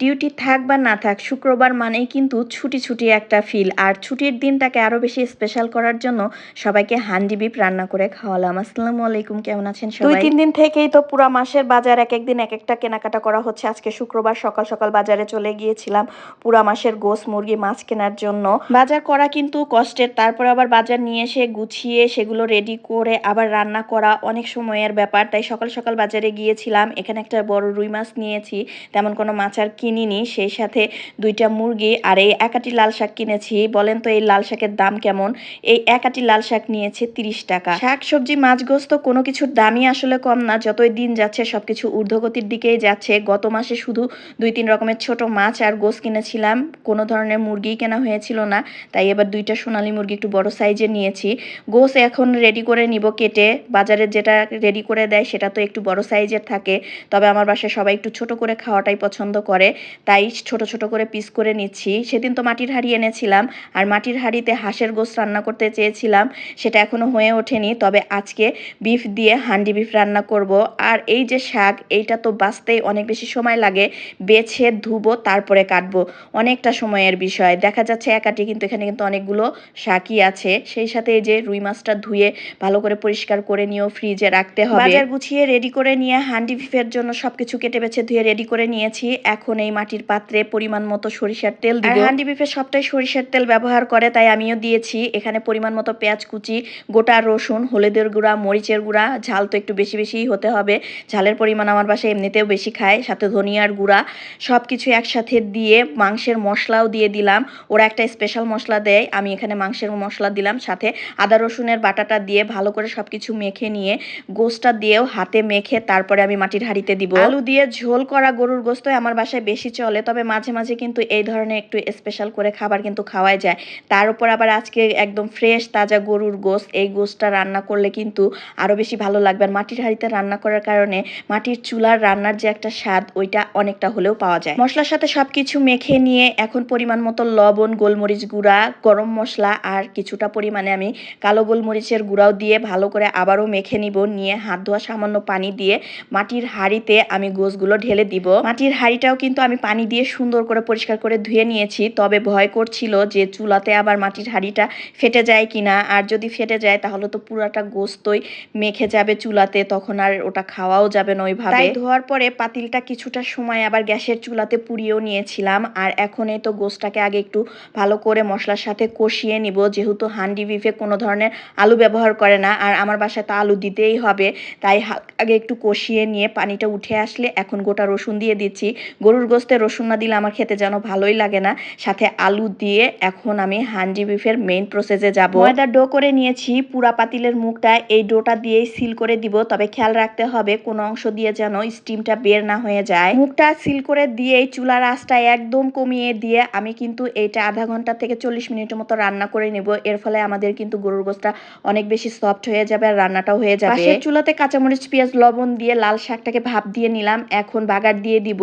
Duty থাক বা না থাক শুক্রবার মানেই কিন্তু ছুটি ছুটি একটা ফিল আর ছুটির দিনটাকে আরও বেশি স্পেশাল করার জন্য সবাইকে হান্ডি বিপ রান্না করে খাওয়ালাম। আসসালামু আলাইকুম কেমন আছেন সবাই? দুই তিন দিন থেকেই তো পুরা মাসের বাজার এক একদিন এক একটা কেনাকাটা করা হচ্ছে। আজকে শুক্রবার সকাল সকাল বাজারে চলে গিয়েছিলাম পুরা মাসের গোস মুরগি মাছ কেনার জন্য। বাজার করা কিন্তু কষ্টের তারপর আবার বাজার নিয়ে এসে গুছিয়ে সেগুলো রেডি করে আবার রান্না করা অনেক সময়ের ব্যাপার। তাই সকাল সকাল বাজারে গিয়েছিলাম এখানে একটা বড় রুই মাছ নিয়েছি। তেমন কোনো মাছ আর কিনিনি সেই সাথে দুইটা মুরগি আর এই একাটি লাল শাক কিনেছি। বলেন তো এই লাল শাকের দাম কেমন? এই একাটি লাল শাক নিয়েছে তিরিশ টাকা। শাক, সবজি, মাছ, গোস্ত কোনো কিছুর দামই আসলে কম না। যতই দিন যাচ্ছে, সবকিছু ঊর্ধ্বগতির দিকেই যাচ্ছে। গত মাসে শুধু দুই তিন রকমের ছোট মাছ আর গোস কিনেছিলাম। কোনো ধরনের মুরগি কেনা হয়েছিল না। তাই এবার দুইটা সোনালী মুরগি একটু বড় সাইজের নিয়েছি। গোস এখন রেডি করে নিব কেটে। বাজারে যেটা রেডি করে দেয়, সেটা তো একটু বড় সাইজের থাকে। তবে আমার বাসায় সবাই একটু ছোট করে খাওয়াটাই পছন্দ করে। তাই ছোট ছোট করে পিস করে নিচ্ছি। সেদিন তো মাটির হাঁড়ি এনেছিলাম আর মাটির হাঁড়িতে হাঁসের গোস রান্না করতে চেয়েছিলাম। সেটা এখনও হয়ে ওঠেনি, তবে আজকে বিফ দিয়ে হান্ডি বিফ রান্না করব। আর এই যে শাক, এইটা তো বাঁচতেই অনেক বেশি সময় লাগে। বেছে, ধুবো, তারপরে কাটবো। অনেকটা সময়ের বিষয়। দেখা যাচ্ছে একাটি, কিন্তু এখানে কিন্তু অনেকগুলো শাকই আছে। সেই সাথে এই যে রুই মাছটা ধুয়ে ভালো করে পরিষ্কার করে নিয়েও ফ্রিজে রাখতে হবে। বাজার গুছিয়ে রেডি করে নিয়ে হান্ডি বিফের জন্য সবকিছু কেটে বেছে ধুয়ে রেডি করে নিয়েছি। এখন এই মাটির পাত্রে পরিমাণ মতো সরিষার তেল দিব। হান্ডি বিফে সবটাই সরিষার তেল ব্যবহার করে, তাই আমিও দিয়েছি। এখানে পরিমাণ মতো পেঁয়াজ কুচি, গোটা রসুন, হলুদের গুঁড়া, মরিচের গুঁড়া, ঝাল তো একটু বেশি বেশিই হতে হবে। ঝালের পরিমাণ আমার বাসায় এমনিতেও বেশি খায়, সাথে ধনিয়ার গুঁড়া। সব কিছু একসাথে দিয়ে মাংসের মশলাও দিয়ে দিলাম। ওরা একটা স্পেশাল মশলা দেয়, আমি এখানে মাংসের মশলা দিলাম। সাথে আদা রসুনের বাটাটা দিয়ে ভালো করে সব কিছু মেখে নিয়ে গোস্তটা দিয়েও হাতে মেখে তারপরে আমি মাটির হাঁড়িতে দিব। আলু দিয়ে ঝোল করা গরুর গোস্ত আমার বাসায় বেশি চলে, তবে মাঝে মাঝে কিন্তু এই ধরনের একটু স্পেশাল করে খাবার কিন্তু খাওয়াই যায়। তার উপর আবার আজকে একদম ফ্রেশ তাজা গরুর গোস্ত, এই গোস্তটা রান্না করলে কিন্তু আরও বেশি ভালো লাগবে। আর মাটির হাঁড়িতে রান্না করার কারণে মাটির চুলার রান্নার যে একটা স্বাদ, ওইটা অনেকটা হলেও পাওয়া যায়। মশলার সাথে সব কিছু মেখে নিয়ে এখন পরিমাণ মতো লবণ, গোলমরিচ গুঁড়া, গরম মশলা আর কিছুটা পরিমাণে আমি কালো গোলমরিচের গুঁড়াও দিয়ে ভালো করে আবারও মেখে নিব। নিয়ে হাত ধোয়া সামান্য পানি দিয়ে মাটির হাঁড়িতে আমি গোসগুলো ঢেলে দিব। মাটির হাঁড়িটাও কিন্তু আমি পানি দিয়ে সুন্দর করে পরিষ্কার করে ধুয়ে নিয়েছি। তবে ভয় করছিল যে চুলাতে আবার মাটির হাঁড়িটা ফেটে যায় কিনা। আর যদি ফেটে যায়, তাহলে তো পুরাটা গোস্তই মেখে যাবে চুলাতে। তখন আর ওটা খাওয়াও যাবে না ওইভাবে। তাই ধোয়ার পরে পাতিলটা কিছুটা সময় আবার গ্যাসের চুলাতে পুড়িয়েও নিয়েছিলাম। আর এখন এই তো গোস্তটাকে আগে একটু ভালো করে মশলার সাথে কষিয়ে নিব। যেহেতু হান্ডি বিফে কোনো ধরনের আলু ব্যবহার করে না। আর আমার বাসায় তো আলু দিতেই হবে। তাই আগে একটু কষিয়ে নিয়ে পানিটা উঠে আসলে এখন গোটা রসুন দিয়ে দিচ্ছি। গরুর গোস্তে রসুন না দিলে আমার খেতে যেন ভালোই লাগে না। সাথে আলু দিয়ে এখন আমি হান্ডি বিফের মেইন প্রসেসে যাব। ময়দার ডো করে নিয়েছি পুরা পাতিলের মুখটা এই ডোটা দিয়েই সিল করে দিব। তবে খেয়াল রাখতে হবে কোনো অংশ দিয়ে যেন স্টিমটা বের না হয়ে যায়। মুখটা সিল করে দিয়েই চুলার আঁচটা একদম কমিয়ে দিয়ে আমি কিন্তু এইটা আধা ঘণ্টা থেকে চল্লিশ মিনিটের মতো রান্না করে নেব। এর ফলে আমাদের কিন্তু গরুর গোস্তা অনেক বেশি সফট হয়ে যাবে আর রান্নাটাও হয়ে যাবে। পাশের চুলাতে কাঁচামরিচ পেঁয়াজ লবণ দিয়ে লাল শাকটাকে ভাপ দিয়ে নিলাম। এখন বাগার দিয়ে দিব।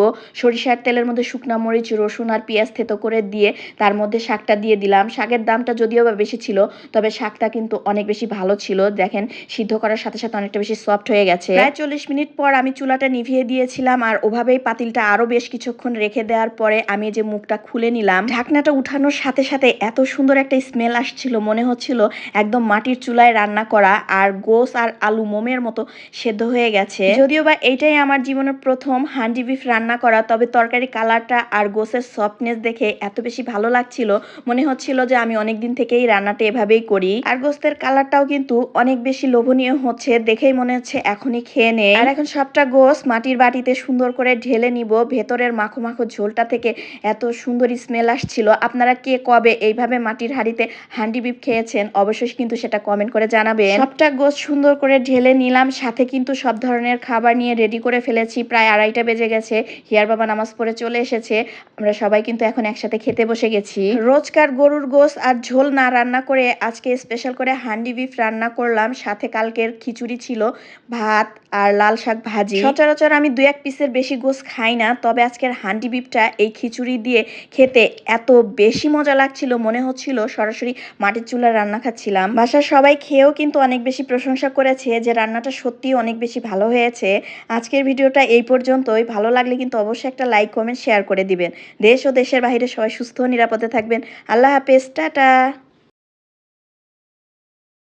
সরিষার তেলের মধ্যে শুকনা মরিচ, রসুন আর পেঁয়াজ থেতো করে দিয়ে তার মধ্যে শাকটা দিয়ে দিলাম। শাকের দামটা যদিও বা বেশি ছিল, তবে শাকটা কিন্তু অনেক বেশি ভালো ছিল। দেখেন, সিদ্ধ করার সাথে সাথে অনেকটা বেশি সফট হয়ে গেছে। প্রায় চল্লিশ মিনিট পর আমি চুলাটা নিভিয়ে দিয়েছিলাম আর ওভাবেই পাতিলটা আরও বেশ কিছুক্ষণ রেখে দেওয়ার পরে আমি যে মুখটা খুলে নিলাম, ঢাকনাটা উঠানোর সাথে সাথে এত সুন্দর একটা স্মেল আসছিল, মনে হচ্ছিল একদম মাটির চুলায় রান্না করা আর গোস আর আলু মোমের মতো সেদ্ধ হয়ে গেছে। যদিও বা এইটাই আমার জীবনের প্রথম হান্ডি বিফ রান্না করা, তবে তরকারি কালারটা আর গোসের সফটনেস দেখে এত বেশি ভালো লাগছিল। মনে হচ্ছিল যে আমি অনেক দিন থেকেই রান্নাটা এভাবেই করি। আর গোস্তের কালারটাও কিন্তু অনেক বেশি লোভনীয় হচ্ছে, দেখেই মনে হচ্ছে এখনই খেয়ে নে আর এখন সবটা গোস মাটির বাটিতে সুন্দর করে ঢেলে নিব। ভেতরের মাখো মাখো ঝোলটা থেকে এত সুন্দর স্মেল আসছিল। আপনারা কে কবে এইভাবে মাটির হাঁড়িতে হান্ডি বিফ খেয়েছেন অবশ্যই কিন্তু সেটা কমেন্ট করে জানাবেন। সবটা গোস সুন্দর করে ঢেলে নিলাম। সাথে কিন্তু সব ধরনের খাবার নিয়ে রেডি করে ফেলেছি। প্রায় আড়াইটা বেজে গেছে। হিয়ার বাবা নামাজ পড়ে চলে এসেছে। আমরা সবাই কিন্তু এখন একসাথে খেতে বসে গেছি। রোজকার গরুর গোস আর ঝোল না রান্না করে আজকে স্পেশাল করে হান্ডি বিফ রান্না করলাম। সাথে কালকের খিচুড়ি ছিল, ভাত আর লাল শাক ভাজি। সচরাচর আমি দু এক পিসের বেশি গোস খাই না, তবে আজকের হান্ডি বিফটা এই খিচুড়ি দিয়ে খেতে এত বেশি মজা লাগছিল, মনে হচ্ছিল সরাসরি মাটির চুলার রান্না খাচ্ছিলাম। বাসার সবাই খেয়েও কিন্তু অনেক বেশি প্রশংসা করেছে যে রান্নাটা সত্যি অনেক বেশি ভালো হয়েছে। আজকের ভিডিওটা এই পর্যন্তই। ভালো লাগলে কিন্তু অবশ্যই একটা লাইক লাইক কমেন্ট শেয়ার করে দিবেন। দেশ ও দেশের বাইরে সবাই সুস্থ ও নিরাপদে থাকবেন। আল্লাহ হাফেজ, টাটা।